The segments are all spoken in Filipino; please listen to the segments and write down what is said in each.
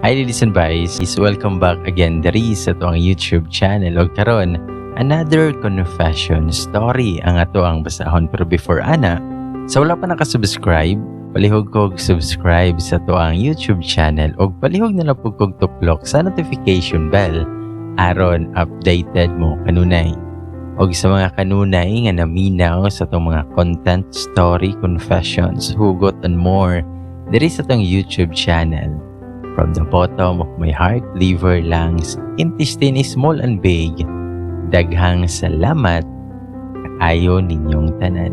Hi ladies and boys, is welcome back again diri sa to ang YouTube channel. O karon another confession story. Ang ato ang basahon. Pero before ana sa wala pa nakasubscribe palihog kog subscribe sa to ang YouTube channel. O palihog na lang kog tuplok sa notification bell. Aron updated mo kanunay. Og sa mga kanunay nga naminaw sa tong mga content story confessions hugot and more diri sa tong YouTube channel From the bottom of my heart, liver, lungs, intestine, small and big, daghang salamat ayo ninyong tanan.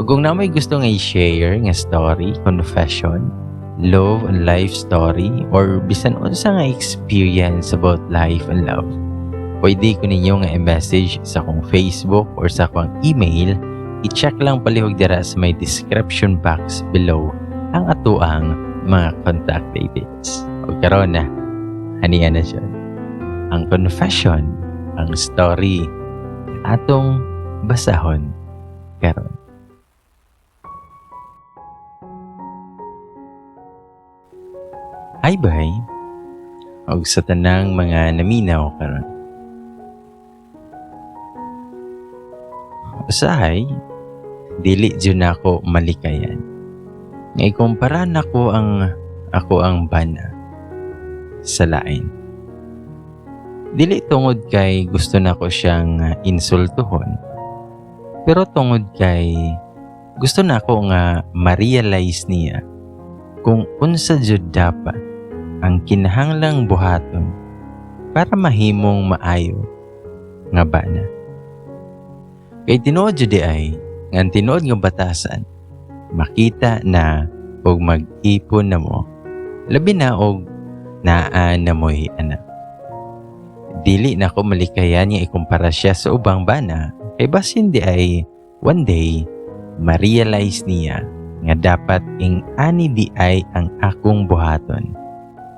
Ug kung na may gusto nga i-share nga story, confession, love and life story, or bisan unsa nga experience about life and love, pwede ko ninyo nga i-message sa akong Facebook or sa akong email, i-check lang palihog dira sa may description box below ang atuang mga contact details. O karon na, haniya na siya. Ang confession, ang story, atong basahon karon. Hi bye, og sa tanang mga naminaw karon. Usahay, dili dyan ako malikayan nga ikumpara nako ang ako ang bana sa lain. Dili tungod kay gusto nako siyang insultuhon. Pero tungod kay gusto nako nga ma-realize niya kung unsa jud dapat ang kinahanglang buhaton para mahimong maayo nga bana. Kay tinuod jud ay nga tinuod nga batasan makita na og mag-ipon na mo. Labi na og naa na mo'y anak. Dili na ko malikayan nga ikumpara siya sa ubang bana kay basin di ay one day ma-realize niya nga dapat ing ani di ay ang akong buhaton.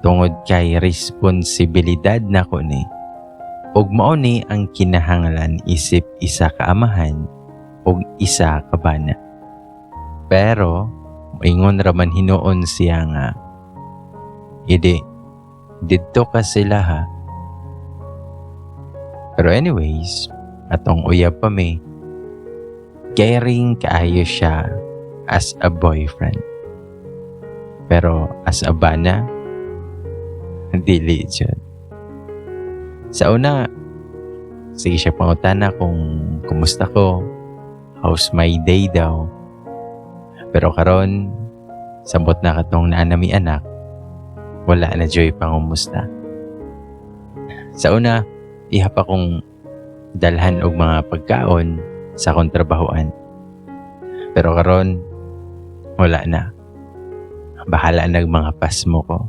Tungod kay responsibilidad na ko ni ug mao ni ang kinahanglan isip isa ka amahan ug isa ka bana pero, ingon raman hinoon siya nga, Idi, dito ka sila ha. Pero anyways, atong uyab pa may, caring kaayo siya as a boyfriend. Pero as a bana, dili dyan. Sa una, sige siya pangutana kung kumusta ko, how's my day daw, pero karon sabot na katong naanami anak, wala na joy pangumusta. Sa una, ihap akong dalhan og mga pagkaon sa akong. Pero karon wala na. Bahala nag mga pasmo ko.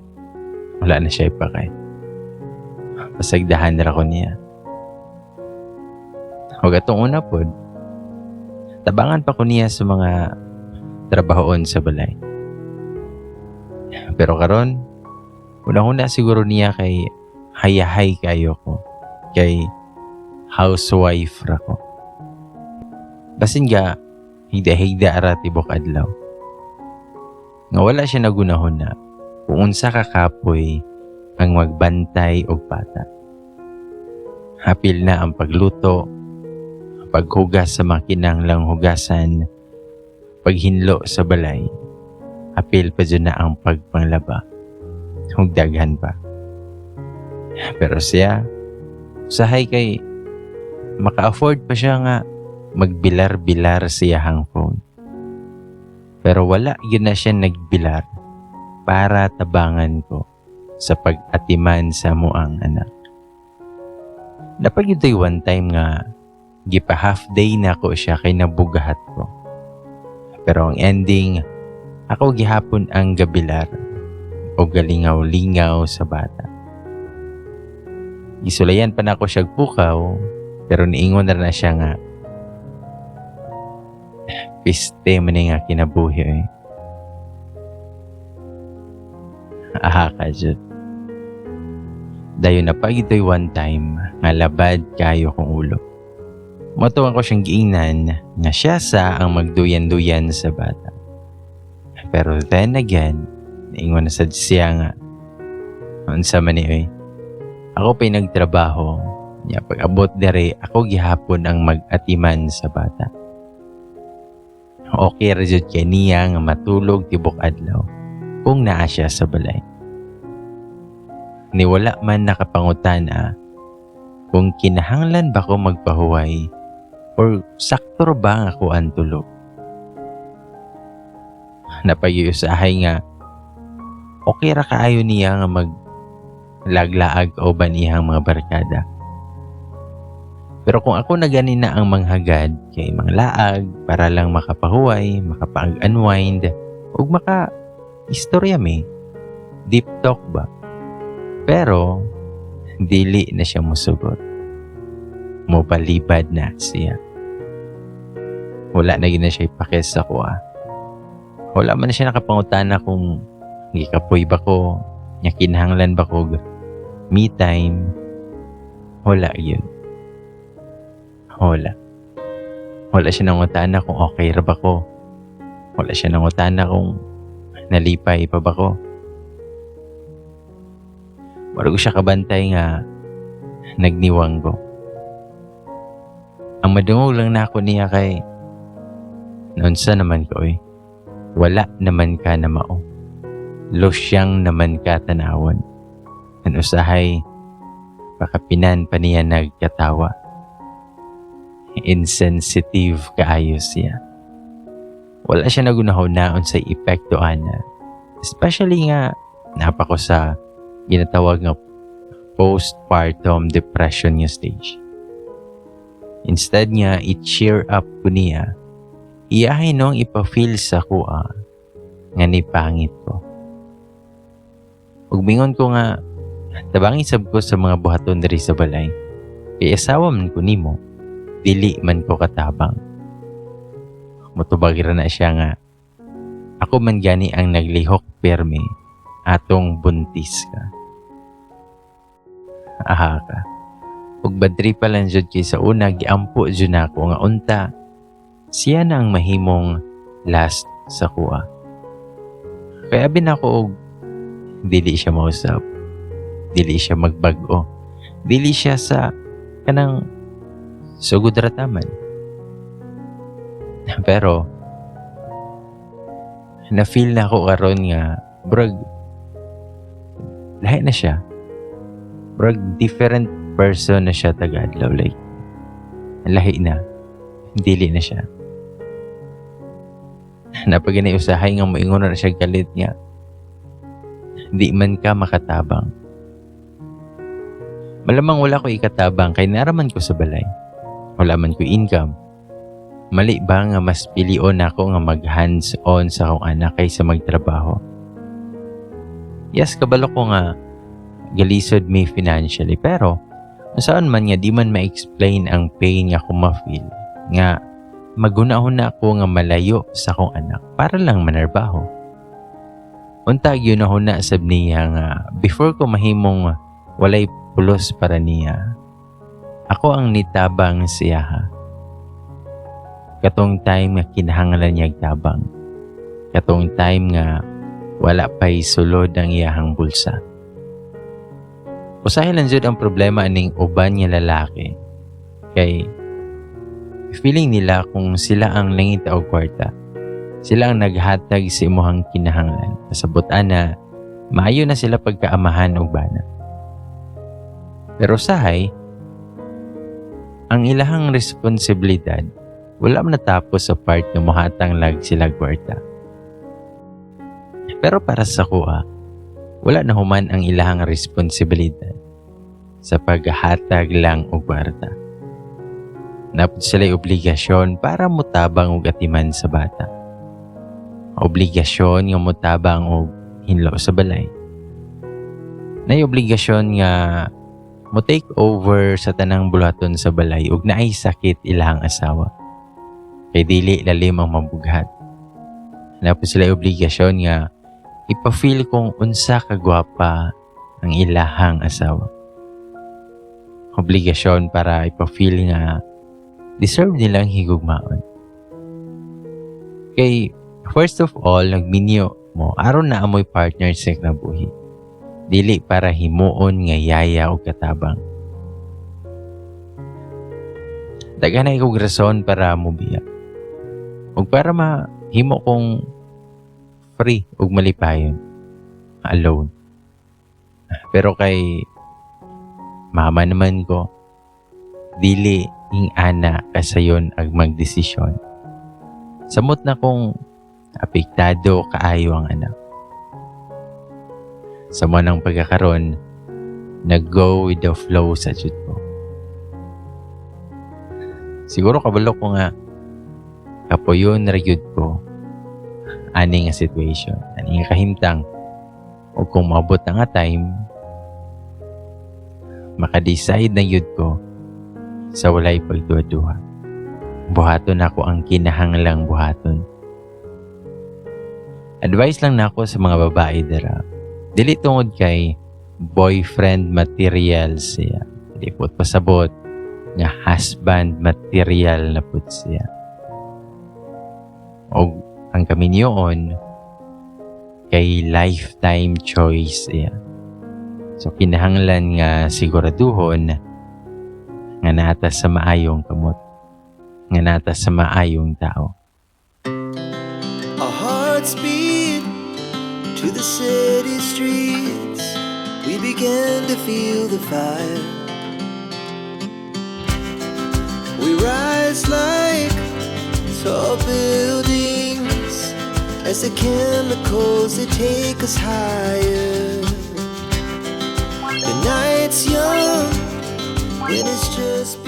Wala na siya ipakay. Pasagdahan na ko niya. Huwag atong una pod. Tabangan pa ko niya sa mga trabahoon sa balay. Pero karon, una-una siguro niya kay hayahay kayo ko. Kay housewife ra ko. Basin ga, higda-higda ara tibok. Nga wala siya nagunahon na kung unsa ka kapoy ang magbantay og bata. Hapil na ang pagluto, paghugas sa makinang lang hugasan, paghinlo sa balay, apil pa dyan na ang pagpanglaba. Hugdaghan pa. Pero siya, usahay kay maka-afford pa siya nga magbilar-bilar siya hang phone. Pero wala yun na siya nagbilar para tabangan ko sa pag-atiman sa muang anak. Napag one time nga gipa half day na ko siya kay nabugahat ko. Pero ang ending, ako gihapon ang gabilar o galingaw-lingaw sa bata. Isulayan pa na ako siya pukaw, pero niingon na na siya nga, piste man nga kinabuhi eh. Aha ka jud. Dayo na pag ito'y one time, nga labad kayo kong ulo. Matuwang ko siyang giingnan nga siya sa ang magduyan-duyan sa bata. Pero then again, ingon na sad siya nga unsa man ni oy ako pa nagtrabaho. Nya pag abot dere ako gihapon ang mag-atiman sa bata. Okay ra kay niya nga matulog tibok adlaw kung naa siya sa balay. Ni wala man nakapangutana kung kinahanglan ba ko magpahuway or sakto ba ako ang tulog napag-iusahay nga okay ra kaayo niya nga mag laglaag o banihang mga barkada. Pero kung ako na gani na ang manghagad kay manglaag para lang makapahuway, makapag-unwind, ug maka istorya mi, deep talk ba? Pero dili na siya musugot. Mupalibad na siya. Wala na gina siya ipakis sa kuha. Wala man siya nakapangutana kung gikapoy ba ko, nya kinahanglan ba ko me time. Wala yun. Wala. Wala siya nangutana kung okay ra ba ko. Wala siya nangutana kung nalipay pa ba ko. Wala ko siya kabantay nga nagniwang ko. Ang madungog lang na ako niya kay noon sa naman ko eh. Wala naman ka na mao. Losyang naman ka tanawon. Ang usahay, pakapinan pa niya nagkatawa. Insensitive kaayo siya. Wala siya nagunahon-naon sa epekto ana. Especially nga, napako sa ginatawag nga postpartum depression nga stage. Instead nga, i-cheer up ko niya, iyahay nung ipa-feel sa kuha nga ni pangit ko. Ug mingon ko nga, tabang isab ko sa mga buhaton diri sa balay. Kay asawa man ko nimo, dili man ko katabang. Mutubag na siya nga, ako man gani ang naglihok perme atong buntis ka. Aha ka. Ug badri pa lang jud kay sa una giampo jud nako nga unta siya na ang mahimong last sa kuha. Kaya bin ako og dili siya mausap. Dili siya magbago. Dili siya sa kanang sugod rataman. Pero na feel na ako karon nga brag lahi na siya. Brag different person na siya tagadlaw like lahi na. Dili na siya. Napag usahay nga moingon na siya galit nga di man ka makatabang. Malamang wala ko ikatabang kay naraman ko sa balay. Wala man ko income. Mali ba nga mas pilion ako nga mag hands-on sa akong anak kaysa magtrabaho? Yes, kabalo ko nga galisod me financially pero saan man nga di man ma-explain ang pain nga ko ma-feel nga magunahon na ako nga malayo sa akong anak para lang manarbaho. Untag yun ako na sab niya nga before ko mahimong walay pulos para niya. Ako ang nitabang siya ha. Katong time nga kinahanglan niya tabang. Katong time nga wala pa'y sulod ang iyahang bulsa. Usahay lang jud ang problema aning uban nga lalaki. Kay feeling nila kung sila ang langit o kwarta sila ang naghatag sa imuhang kinahanglan. Kasabot na, maayo na sila pagkaamahan og bana. Pero sahay, ang ilahang responsibilidad wala man natapos sa part nga mohatang lag sila kwarta. Pero para sa kuha, wala na human ang ilahang responsibilidad sa paghatag lang og kwarta. Napod sila obligasyon para mutabang og atiman sa bata obligasyon nga motabang og hinlo sa balay. Nay obligasyon nga mo take over sa tanang bulaton sa balay ug naay sakit ilahang asawa. Kay dili lalim ang mabughat. Napo sila obligasyon nga ipa-feel kung unsa ka gwapa ang ilahang asawa. Obligasyon para ipa-feel nga deserve nilang higugmaon. Kay First of all, nagminyo mo aron na amoy partner sa kinabuhi. Dili para himuon nga yaya o katabang. Daghan na ikog rason para mo biya. O para mahimo kong free ug malipayon. Alone. Pero kay mama naman ko, dili ing ana kasayon ag magdesisyon. Samot na kong apektado kaayo ang anak. Sa mo ng pagkakaroon, nag-go with the flow sa jud ko. Siguro kabalo ko nga kapuyon ra gyud ko ani nga situation, ani nga kahimtang o kung maabot na nga time maka-decide na yun ko sa walay pagduwa-duwa. Buhaton ako ang kinahanglang buhaton. Advice lang na ako sa mga babae dara. Dili tungod kay boyfriend material siya. Dili po pasabot nga husband material na pud siya. O ang kami niyoon kay lifetime choice siya. So kinahanglan nga siguraduhon nga nata sa maayong kamot. Nga nata sa maayong tao. Our hearts beat to the city streets. We began to feel the fire. We rise like tall buildings as the chemicals they take us higher. The night's young it is just